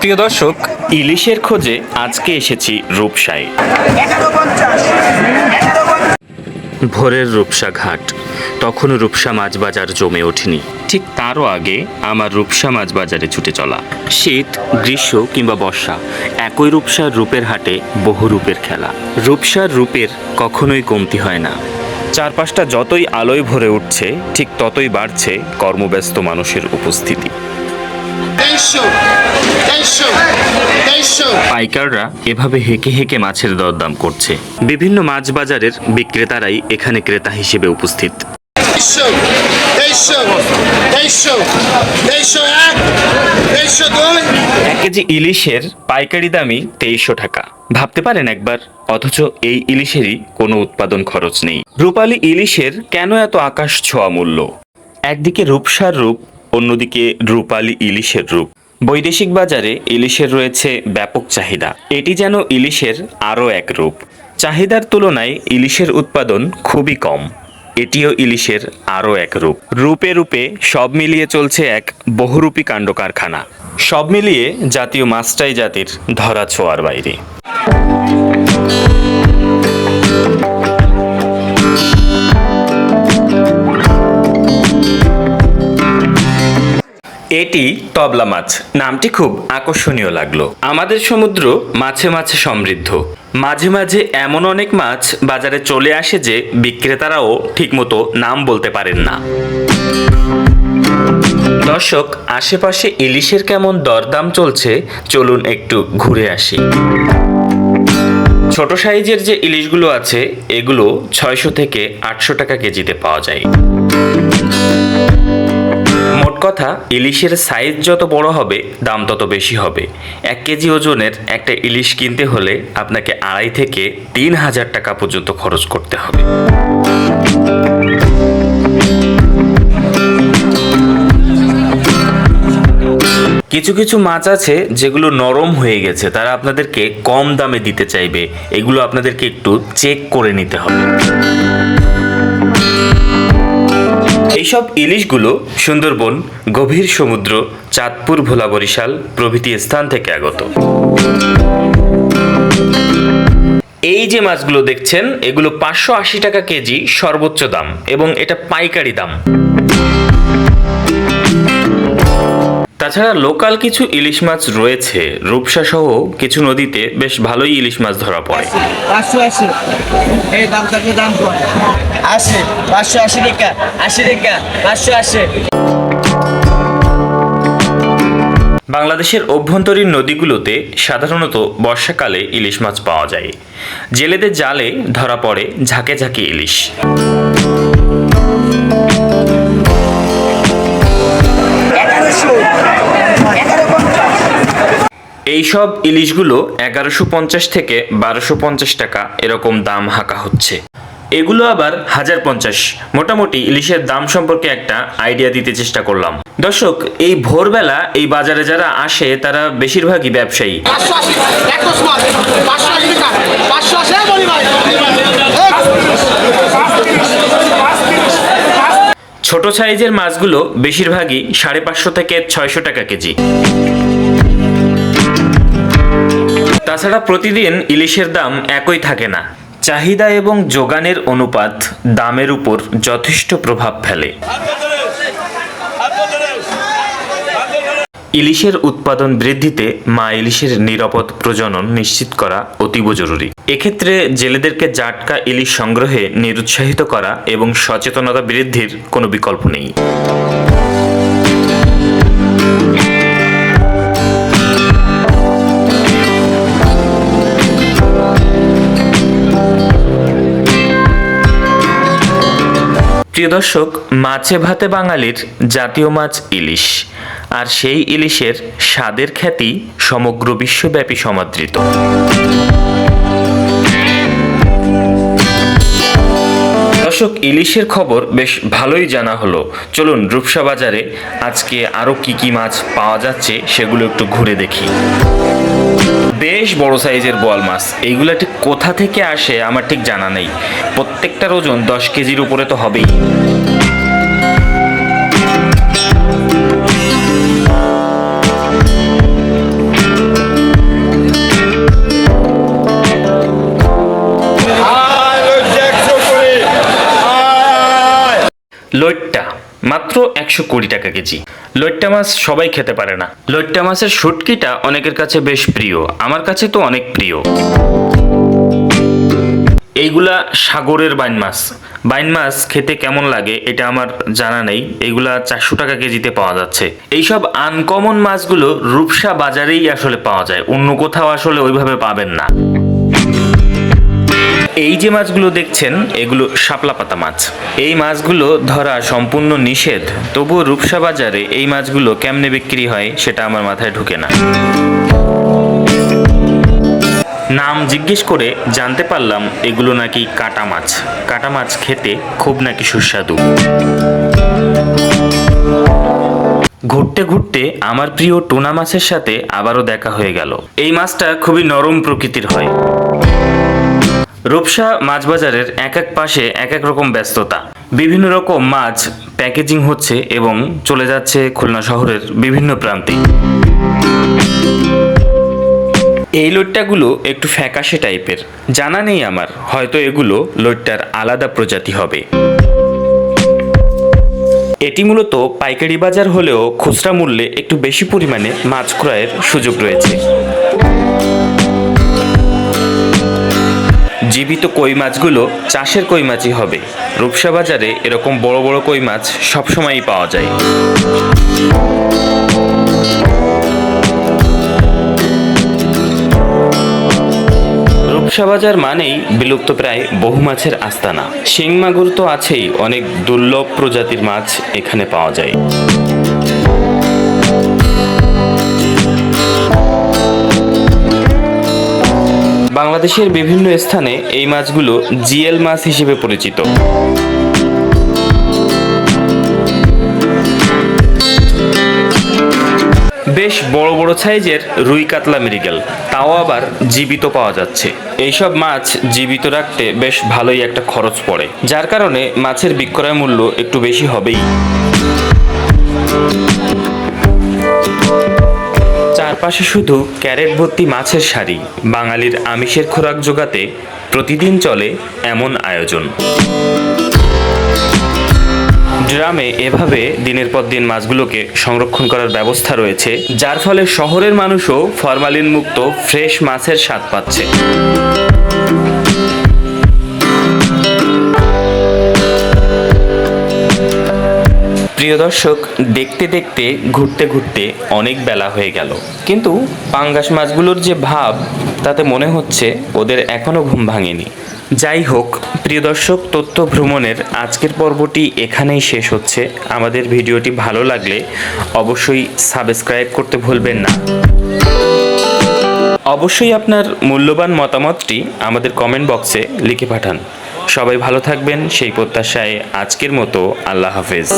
প্রিয় দর্শক, ইলিশের খোঁজে আজকে এসেছি রূপসায়। ভোরের রূপসা ঘাট। তখনও রূপসা মাছ বাজার জমে ওঠেনি। ঠিক তারও আগে আমার রূপসা মাছ বাজারে ছুটে চলা। শীত, গ্রীষ্ম কিংবা বর্ষা, একই রূপসার রূপের হাটে বহু রূপের খেলা। রূপসার রূপের কখনোই কমতি হয় না। চারপাশটা যতই আলোয় ভরে উঠছে, ঠিক ততই বাড়ছে কর্মব্যস্ত মানুষের উপস্থিতি। পাইকাররা এভাবে হেঁকে হেঁকে মাছের দরদাম করছে। বিভিন্ন মাছ বাজারের বিক্রেতারাই এখানে ক্রেতা হিসেবে উপস্থিত। তেইশশো তেইশশো তেইশশো তেইশশো এক তেইশশো দুই। এক কেজি ইলিশের পাইকারি দামই তেইশশো টাকা। ভাবতে পারেন একবার অথচ এই ইলিশেরই কোনো উৎপাদন খরচ নেই। রূপালী ইলিশের কেন এত আকাশ ছোঁয়া মূল্য? একদিকে রূপসার রূপ অন্যদিকে রূপালী ইলিশের রূপ। বৈদেশিক বাজারে ইলিশের রয়েছে ব্যাপক চাহিদা। এটি যেন ইলিশের আরও এক রূপ। চাহিদার তুলনায় ইলিশের উৎপাদন খুবই কম। এটিও ইলিশের আরও এক রূপ। রূপে রূপে সব মিলিয়ে চলছে এক বহুরূপী কাণ্ড কারখানা সব মিলিয়ে জাতীয় মাছটাই জাতির ধরা ছোঁয়ার বাইরে। এটি তবলা মাছ। নামটি খুব আকর্ষণীয় লাগল। আমাদের সমুদ্র মাছে মাছে সমৃদ্ধ। মাঝে মাঝে এমন অনেক মাছ বাজারে চলে আসে যে বিক্রেতারাও ঠিকমতো নাম বলতে পারেন না। দর্শক, আশেপাশে ইলিশের কেমন দরদাম চলছে, চলুন একটু ঘুরে আসি। ছোট সাইজের যে ইলিশগুলো আছে, এগুলো ছয়শো থেকে আটশো টাকা কেজিতে পাওয়া যায়। মোট কথা, ইলিশের সাইজ যত বড় হবে, দাম তত বেশি হবে। এক কেজি ওজনের একটা ইলিশ কিনতে হলে আপনাকে আড়াই থেকে তিন হাজার টাকা পর্যন্ত খরচ করতে হবে। কিছু কিছু মাছ আছে যেগুলো নরম হয়ে গেছে, তারা আপনাদেরকে কম দামে দিতে চাইবে। এগুলো আপনাদেরকে একটু চেক করে নিতে হবে। এইসব ইলিশগুলো সুন্দরবন, গভীর সমুদ্র, চাঁদপুর ভোলা বরিশাল প্রভৃতি স্থান থেকে আগত। এই যে মাছগুলো দেখছেন, এগুলো পাঁচশো আশি টাকা কেজি সর্বোচ্চ দাম এবং এটা পাইকারি দাম। তাছাড়া লোকাল কিছু ইলিশ মাছ রয়েছে রূপসা সহ কিছু নদীতে বেশ ভালোই ইলিশ মাছ ধরা পড়ে। পাঁচশো আশি এই দাম দাম আশি পাঁচশো আশি টাকা আশি টাকা পাঁচশো আশি। বাংলাদেশের অভ্যন্তরীণ নদীগুলোতে সাধারণত বর্ষাকালে ইলিশ মাছ পাওয়া যায়। জেলেদের জালে ধরা পড়ে ঝাঁকে ঝাঁকে ইলিশ। এইসব ইলিশগুলো এগারোশো পঞ্চাশ থেকে বারোশো পঞ্চাশ টাকা এরকম দাম হাঁকা হচ্ছে। এগুলো আবার হাজার পঞ্চাশ। মোটামুটি ইলিশের দাম সম্পর্কে একটা আইডিয়া দিতে চেষ্টা করলাম। দর্শক এই ভোরবেলা এই বাজারে যারা আসে তারা বেশিরভাগই ব্যবসায়ী। ছোট সাইজের মাছগুলো বেশিরভাগই সাড়ে পাঁচশো থেকে ছয়শো টাকা কেজি। তাছাড়া প্রতিদিন ইলিশের দাম একই থাকে না। চাহিদা এবং যোগানের অনুপাত দামের উপর যথেষ্ট প্রভাব ফেলে। ইলিশের উৎপাদন বৃদ্ধিতে মা ইলিশের নিরাপদ প্রজনন নিশ্চিত করা অতীব জরুরি। এক্ষেত্রে জেলেদেরকে জাটকা ইলিশ সংগ্রহে নিরুৎসাহিত করা এবং সচেতনতা বৃদ্ধির কোনো বিকল্প নেই। প্রিয় দর্শক, মাছে ভাতে বাঙালির জাতীয় মাছ ইলিশ। আর সেই ইলিশের স্বাদের খ্যাতি সমগ্র বিশ্বব্যাপী সমাদৃত। দর্শক ইলিশের খবর বেশ ভালোই জানা হলো। চলুন রূপসা বাজারে আজকে আরও কি কি মাছ পাওয়া যাচ্ছে সেগুলো একটু ঘুরে দেখি। বেশ বড় সাইজের বোয়াল মাছ। এইগুলো ঠিক কোথা থেকে আসে আমার ঠিক জানা নেই। প্রত্যেকটার ওজন দশ কেজির উপরে তো হবেই। মাত্র একশো কুড়ি টাকা কেজি। লইট্টা মাছ সবাই খেতে পারে না। লইট্টা মাছের শুটকিটা অনেকের কাছে বেশ প্রিয়। আমার কাছে তো অনেক প্রিয়। এইগুলা সাগরের বাইন মাছ। বাইন মাছ খেতে কেমন লাগে এটা আমার জানা নেই। এগুলা চারশো টাকা কেজিতে পাওয়া যাচ্ছে। এইসব আনকমন মাছগুলো রূপসা বাজারেই আসলে পাওয়া যায়। অন্য কোথাও আসলে ওইভাবে পাবেন না। এই যে মাছগুলো দেখছেন, এগুলো শাপলা পাতা মাছ। এই মাছগুলো ধরা সম্পূর্ণ নিষেধ। তবুও রূপসা বাজারে এই মাছগুলো কেমনে বিক্রি হয়, সেটা আমার মাথায় ঢুকে না। নাম জিজ্ঞেস করে জানতে পারলাম, এগুলো নাকি কাটা মাছ। কাটা মাছ খেতে খুব নাকি সুস্বাদু। ঘুরতে ঘুরতে আমার প্রিয় টোনা মাছের সাথে আবারও দেখা হয়ে গেল। এই মাছটা খুবই নরম প্রকৃতির হয়। রূপসা মাছ বাজারের এক এক পাশে এক এক রকম ব্যস্ততা। বিভিন্ন রকম মাছ প্যাকেজিং হচ্ছে এবং চলে যাচ্ছে খুলনা শহরের বিভিন্ন প্রান্তে। এই লোটটাগুলো একটু ফ্যাকাশে টাইপের। জানা নেই আমার, হয়তো এগুলো লোটটার আলাদা প্রজাতি হবে। এটি মূলত পাইকারি বাজার হলেও খুচরা মূল্যে একটু বেশি পরিমাণে মাছ ক্রয়ের সুযোগ রয়েছে। জীবিত কই মাছগুলো চাষের কই মাছই হবে। রূপসা বাজারে এরকম বড় বড় কই মাছ সবসময়ই পাওয়া যায়। বাজার মানেই বিলুপ্ত প্রায় বহু মাছের আস্তানা। শিং মাগুর তো আছেই, অনেক দুর্লভ প্রজাতির মাছ এখানে পাওয়া যায়। বাংলাদেশের বিভিন্ন স্থানে এই মাছগুলো জিএল মাছ হিসেবে পরিচিত। বেশ বড় বড় সাইজের রুই কাতলা মৃগেল, তাও আবার জীবিত পাওয়া যাচ্ছে। এইসব মাছ জীবিত রাখতে বেশ ভালোই একটা খরচ পড়ে, যার কারণে মাছের বিক্রয় মূল্য একটু বেশি হবেই। চারপাশে শুধু ক্যারেট ভর্তি মাছের সারি, বাঙালির আমিষের খোরাক জোগাতে প্রতিদিন চলে এমন আয়োজন। ড্রামে এভাবে দিনের পর দিন মাছগুলোকে সংরক্ষণ করার ব্যবস্থা রয়েছে, যার ফলে শহরের মানুষও ফরমালিন মুক্ত ফ্রেশ মাছের স্বাদ পাচ্ছে। প্রিয় দর্শক, দেখতে দেখতে, ঘুরতে ঘুরতে অনেক বেলা হয়ে গেল। কিন্তু পাঙ্গাস মাছগুলোর যে ভাব, তাতে মনে হচ্ছে ওদের এখনও ঘুম ভাঙেনি। যাই হোক, প্রিয় দর্শক, তথ্য ভ্রমণের আজকের পর্বটি এখানেই শেষ হচ্ছে। আমাদের ভিডিওটি ভালো লাগলে অবশ্যই সাবস্ক্রাইব করতে ভুলবেন না। অবশ্যই আপনার মূল্যবান মতামতটি আমাদের কমেন্ট বক্সে লিখে পাঠান। সবাই ভালো থাকবেন সেই প্রত্যাশায় আজকের মতো আল্লাহ হাফেজ।